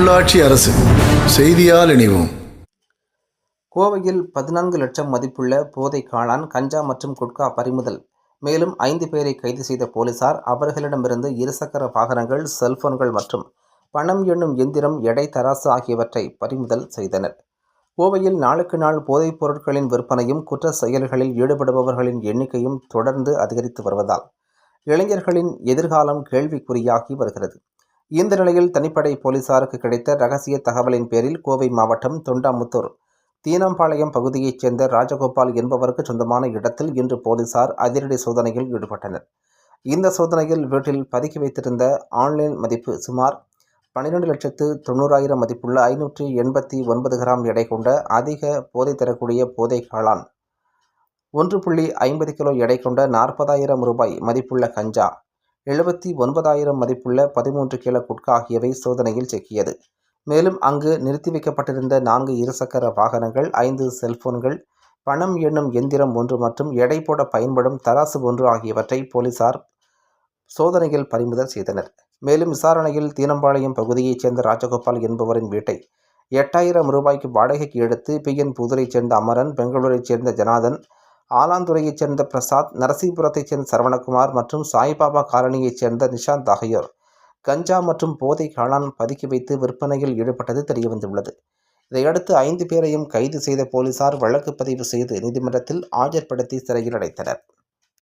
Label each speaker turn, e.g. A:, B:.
A: உள்ளாட்சி அரசு. செய்தியால் இணைவோம்.
B: கோவையில் பதினான்கு லட்சம் மதிப்புள்ள போதை காளான் கஞ்சா மற்றும் குட்கா பறிமுதல். மேலும் ஐந்து பேரை கைது செய்த போலீசார் அவர்களிடமிருந்து இருசக்கர வாகனங்கள் செல்போன்கள் மற்றும் பணம் எண்ணும் எந்திரம் எடை தராசு ஆகியவற்றை பறிமுதல் செய்தனர். கோவையில் நாளுக்கு நாள் போதைப் பொருட்களின் விற்பனையும் குற்ற செயல்களில் ஈடுபடுபவர்களின் எண்ணிக்கையும் தொடர்ந்து அதிகரித்து வருவதால் இளைஞர்களின் எதிர்காலம் கேள்விக்குறியாகி வருகிறது. இந்த நிலையில் தனிப்படை போலீசாருக்கு கிடைத்த ரகசிய தகவலின் பேரில் கோவை மாவட்டம் தொண்டாமுத்தூர் தீனம்பாளையம் பகுதியைச் சேர்ந்த ராஜகோபால் என்பவருக்கு சொந்தமான இடத்தில் இன்று போலீசார் அதிரடி சோதனையில் ஈடுபட்டனர். இந்த சோதனையில் வீட்டில் பதுக்கி வைத்திருந்த ஆன்லைன் மதிப்பு சுமார் பன்னிரெண்டு லட்சத்து தொண்ணூறாயிரம் மதிப்புள்ள ஐநூற்றி எண்பத்தி ஒன்பது கிராம் எடை கொண்ட அதிக போதை தரக்கூடிய போதை காளான் ஒன்று புள்ளி ஐம்பது கிலோ எடை கொண்ட நாற்பதாயிரம் ரூபாய் மதிப்புள்ள கஞ்சா எழுபத்தி ஒன்பதாயிரம் மதிப்புள்ள பதிமூன்று கிலோ குட்கா ஆகியவை சோதனையில் சிக்கியது. மேலும் அங்கு நிறுத்தி வைக்கப்பட்டிருந்த நான்கு இருசக்கர வாகனங்கள் ஐந்து செல்போன்கள் பணம் எண்ணும் எந்திரம் ஒன்று மற்றும் எடை போட பயன்படும் தராசு ஒன்று ஆகியவற்றை போலீசார் சோதனையில் பறிமுதல் செய்தனர். மேலும் விசாரணையில் தீனம்பாளையம் பகுதியைச் சேர்ந்த ராஜகோபால் என்பவரின் வீட்டை எட்டாயிரம் ரூபாய்க்கு வாடகைக்கு எடுத்து பிஎன் புதூரைச் சேர்ந்த அமரன் பெங்களூரைச் சேர்ந்த ஜனாதன் ஆலாந்துறையைச் சேர்ந்த பிரசாத் நரசிபுரத்தைச் சேர்ந்த சரவணகுமார் மற்றும் சாய்பாபா காலனியைச் சேர்ந்த நிஷாந்த் ஆகியோர் கஞ்சா மற்றும் போதை காளான் பதுக்கி வைத்து விற்பனையில் ஈடுபட்டது தெரியவந்துள்ளது. இதையடுத்து ஐந்து பேரையும் கைது செய்த போலீசார் வழக்கு பதிவு செய்து நீதிமன்றத்தில் ஆஜர்படுத்தி சிறையில் அடைத்தனர்.